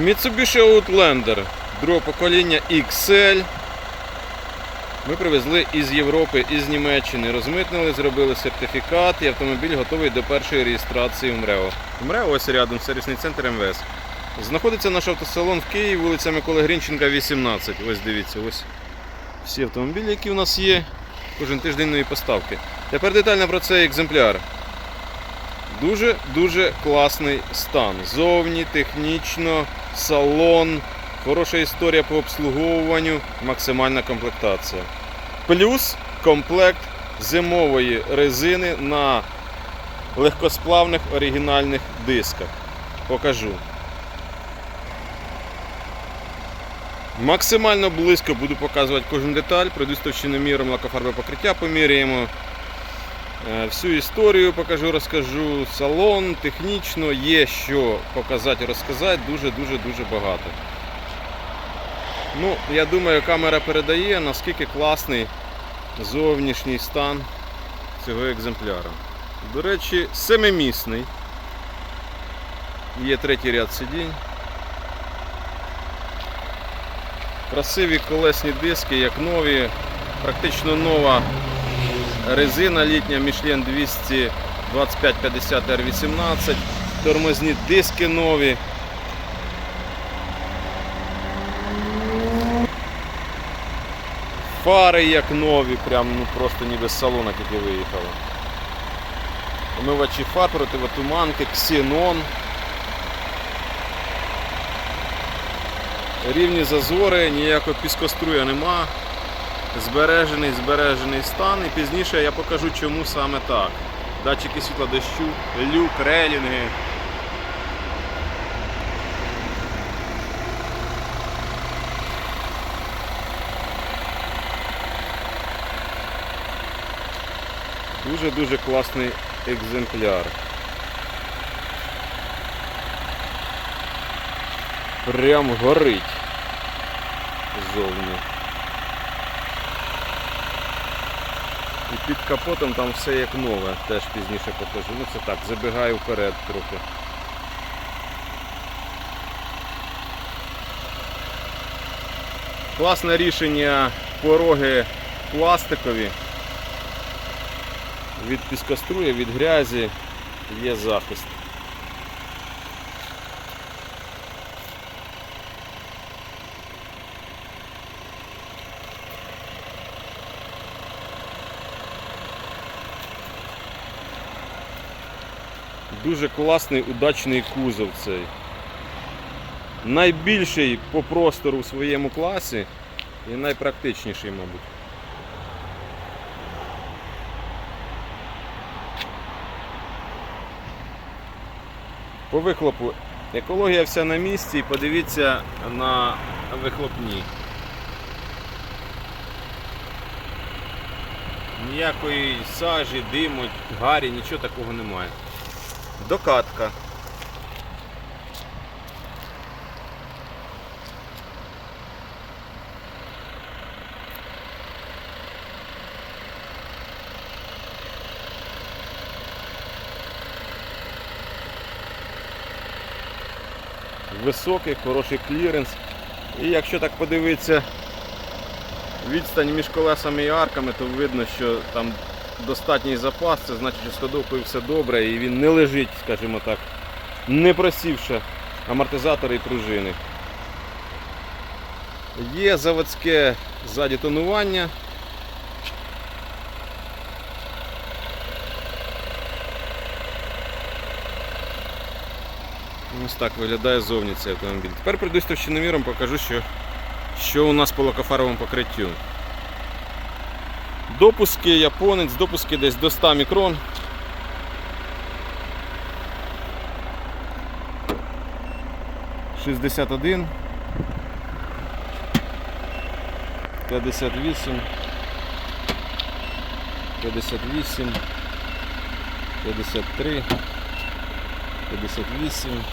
Mitsubishi Outlander другого покоління XL. Ми привезли із Європи, із Німеччини, розмитнили, зробили сертифікат і автомобіль готовий до першої реєстрації в МРЕО. МРЕО ось рядом, сервісний центр МВС. Знаходиться наш автосалон в Києві, вулиця Миколи Грінченка, 18. Ось дивіться, ось всі автомобілі, які у нас є. Кожен тиждень нові поставки. Тепер детально про цей екземпляр. Дуже-дуже класний стан. Зовні, технічно, салон, хороша історія по обслуговуванню, максимальна комплектація. Плюс комплект зимової резини на легкосплавних оригінальних дисках. Покажу. Максимально близько буду показувати кожну деталь, пройдусь товщиноміром лакофарби покриття, поміряємо. Е, Всю історію покажу, розкажу. Салон, технічно є що показати, розказати, дуже-дуже дуже багато. Ну, я думаю, камера передає, наскільки класний зовнішній стан цього екземпляра. До речі, семимісний. Є третій ряд сидінь. Красиві колесні диски, як нові, практично нова резина літня Michelin 225-50 R18, тормозні диски нові. Фари як нові, прям ну просто ніби з салона тільки виїхали. Омивачі фар, противотуманки, ксенон. Рівні зазори, ніякого піскоструя нема. Збережений, збережений стан. І пізніше я покажу, чому саме так. Датчики світла дощу, люк, релінги. Дуже-дуже класний екземпляр. Прям горить ззовні. І під капотом там все як нове, теж пізніше покажу. Ну це так, забігаю вперед трохи. Класне рішення пороги пластикові. Від піскоструя, від грязі є захист. Дуже класний, удачний кузов цей. Найбільший по простору в своєму класі і найпрактичніший, мабуть. По вихлопу екологія вся на місці і подивіться на вихлопні. Ніякої сажі, диму, гарі, нічого такого немає. Докатка. Високий, хороший кліренс. І якщо так подивитися відстань між колесами і арками, то видно, що там достатній запас, це значить, що з все добре і він не лежить, скажімо так, не просівши амортизатори і пружини. Є заводське ззаді тонування. Ось так виглядає зовні цей автомобіль. Тепер прийдусь товщиноміром, покажу, що, що у нас по лакофаровому покриттю. Допуски японець, допуски десь до 100 мікрон. Шістдесят один. П'ятдесят вісім. П'ятдесят вісім. П'ятдесят три. П'ятдесят вісім.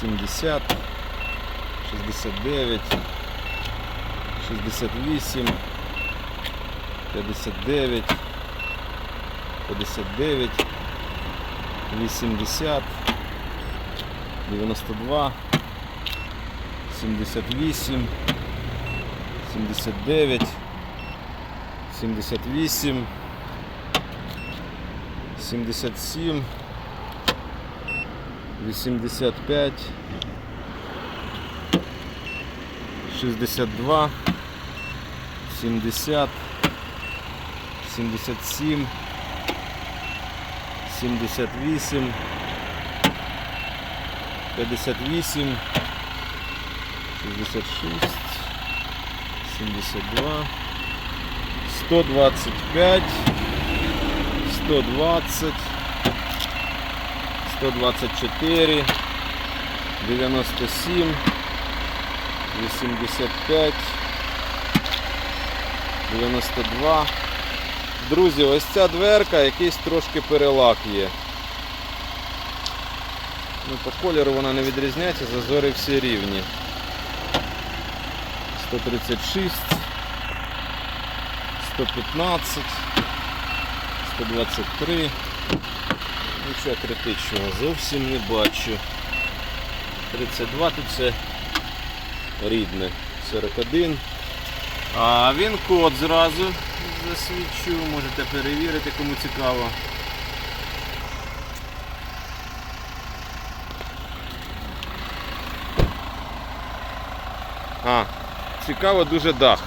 Сімдесят. Шістдесят дев'ять. Шістдесят вісім. 59, 59, 80, 92, 78, 79, 78, 77, 85, 62, 70, 77, 78, 58, 66, 72, 125, 120, 124, 97, 85, 92. Друзі, ось ця дверка, якийсь трошки перелак є. Ну, по кольору вона не відрізняється, зазори всі рівні. 136, 115, 123. Нічого критичного зовсім не бачу. 32 тут все рідне. 41. А він код зразу засвідчу, можете перевірити, кому цікаво. А, цікаво дуже дах.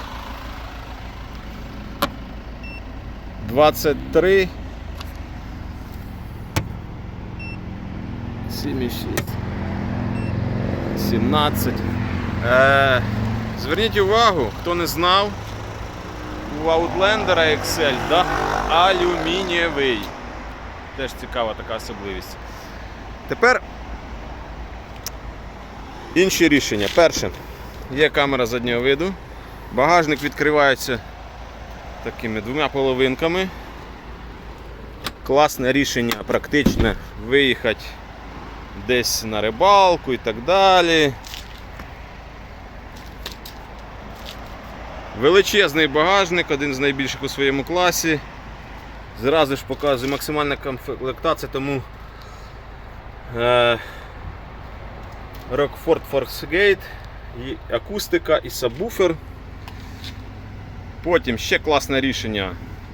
23 7,6 17 е, Зверніть увагу, хто не знав, у Outlander XL дах алюмінієвий. Теж цікава така особливість. Тепер інші рішення. Перше, є камера заднього виду. Багажник відкривається такими двома половинками. Класне рішення, практичне виїхати десь на рибалку і так далі. Величезний багажник, один з найбільших у своєму класі. Зразу ж показую максимальна комплектація, тому е, Rockford Force і акустика, і сабвуфер. Потім ще класне рішення.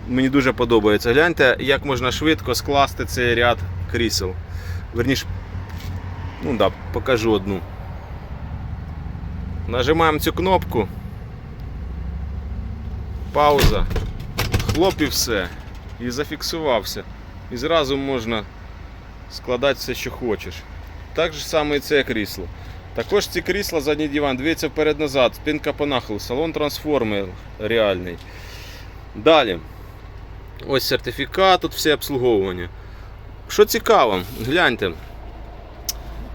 Мені дуже подобається. Гляньте, як можна швидко скласти цей ряд крісел. Верніше, ну да, покажу одну. Нажимаємо цю кнопку. Пауза. Хлоп і все. І зафіксувався. І зразу можна складати все, що хочеш. Так же саме і це крісло. Також ці крісла, задній диван, дивіться вперед-назад, спинка по нахилу, салон трансформер реальний. Далі. Ось сертифікат, тут все обслуговування. Що цікаво, гляньте.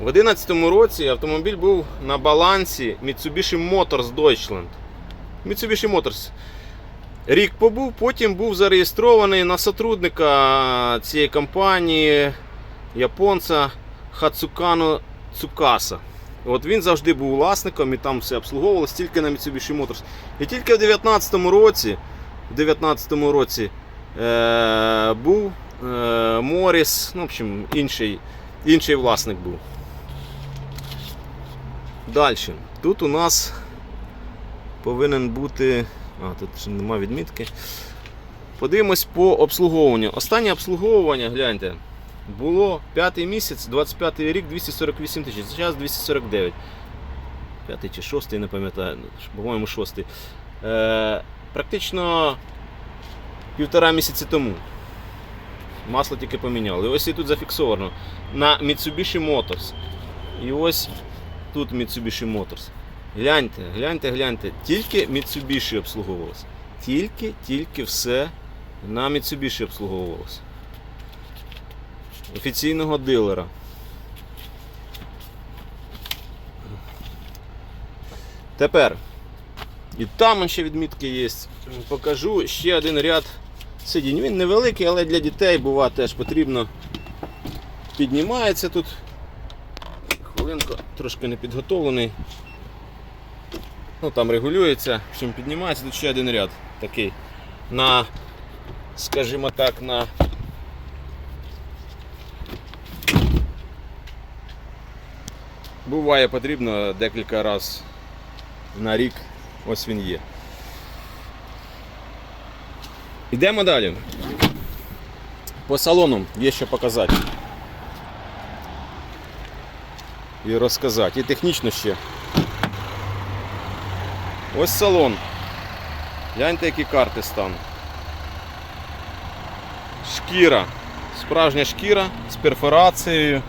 В 2011 році автомобіль був на балансі Mitsubishi Motors Deutschland. Mitsubishi Motors. Рік побув, потім був зареєстрований на сотрудника цієї компанії японця Хацукано Цукаса. От він завжди був власником і там все обслуговувалось тільки на Mitsubishi Motors. І тільки в 2019 році, в 19 році е, був е, Моріс, ну, в общем, інший, інший власник був. Далі. Тут у нас повинен бути. А, тут ще немає відмітки. Подивимось по обслуговуванню. Останнє обслуговування, гляньте, було 5 місяць, 25 рік 248 тисяч, зараз 249. 5 чи 6, не пам'ятаю, по-моєму, 6. Е, практично півтора місяці тому. Масло тільки поміняли. І ось і тут зафіксовано на Mitsubishi Motors. І ось тут Mitsubishi Motors. Гляньте, гляньте, гляньте. Тільки Mitsubishi обслуговувалося. Тільки, тільки все на Mitsubishi обслуговувалося. Офіційного дилера. Тепер. І там ще відмітки є. Покажу ще один ряд сидінь. Він невеликий, але для дітей бува теж потрібно. Піднімається тут. Хвилинку трошки не підготовлений. Ну там регулюється, общем, піднімається тут ще один ряд такий. На, скажімо так, на Буває потрібно декілька разів на рік. Ось він є. Йдемо далі. По салону є що показати. І розказати. І технічно ще. Ось салон. Гляньте, які карти стан. Шкіра. Справжня шкіра з перфорацією.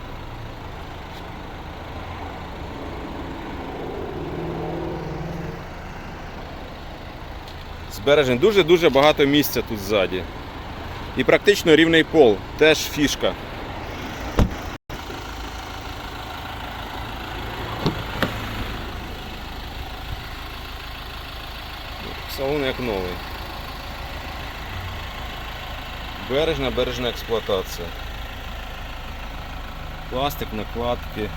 Збережень дуже-дуже багато місця тут ззаді. І практично рівний пол. Теж фішка. Салон як новий. Бережна, бережна експлуатація. Пластик, накладки.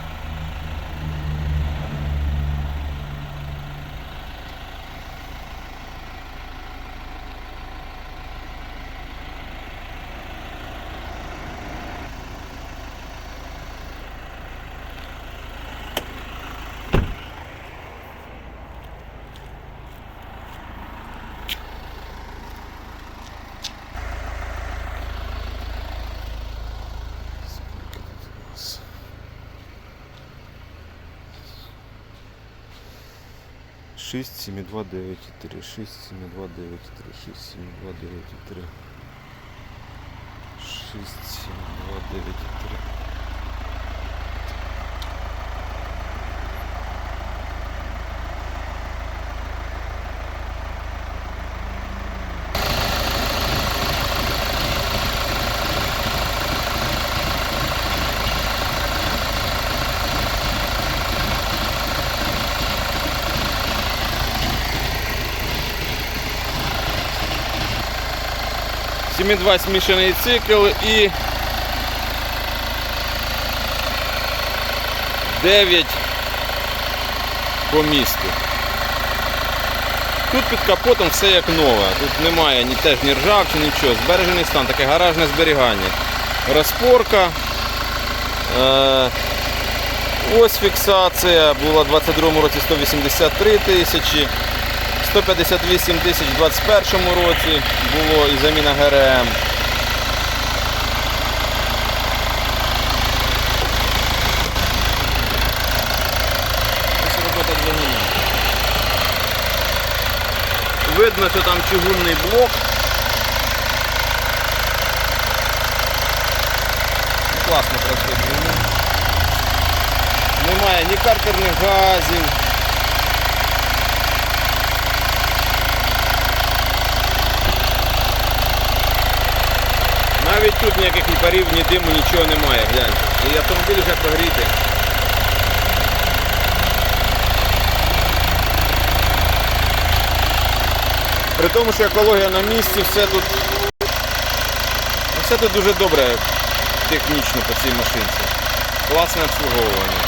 Шість, сім, два, дев'ять, три, шість, сім, два, дев'ять, три, шість, сім, два, дев'ять, три. Шість, сім, два, дев'ять, три. Сімі-два смішаний цикл і 9 по місту. Тут під капотом все як нове. Тут немає ні теж ні ржавчини, нічого. Збережений стан, таке гаражне зберігання. Розпорка. Е, ось фіксація. Була в 22 році 183 тисячі. 158 тисяч у 2021 році було і заміна ГРМ. Ось робота двигуна. Видно, що там чугунний блок. Класно працює двигун. Немає ні картерних газів. Навіть тут ніяких ні парів, ні диму, нічого немає, гляньте. І автомобіль вже прогрітий. При тому, що екологія на місці, все тут, все тут дуже добре технічно по цій машинці. Класне обслуговування.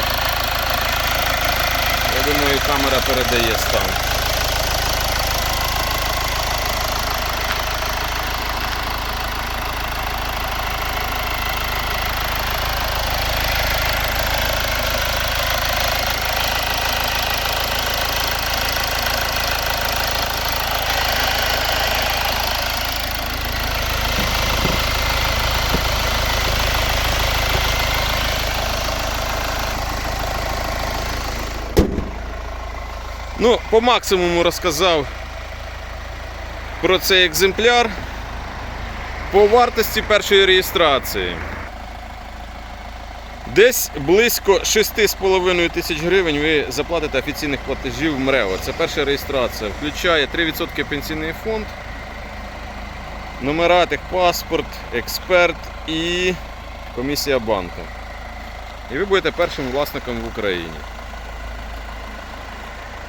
Я думаю, камера передає стан. Ну, по максимуму розказав про цей екземпляр. По вартості першої реєстрації. Десь близько 6,5 тисяч гривень ви заплатите офіційних платежів в МРЕО. Це перша реєстрація. Включає 3% пенсійний фонд, номера, паспорт, експерт і комісія банку. І ви будете першим власником в Україні.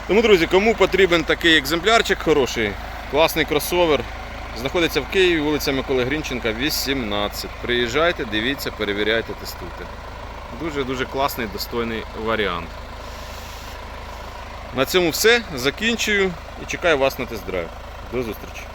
Тому, друзі, кому потрібен такий екземплярчик хороший, класний кросовер, знаходиться в Києві, вулиця Миколи Грінченка, 18. Приїжджайте, дивіться, перевіряйте, тестуйте. Дуже-дуже класний, достойний варіант. На цьому все. Закінчую і чекаю вас на тест-драйв. До зустрічі!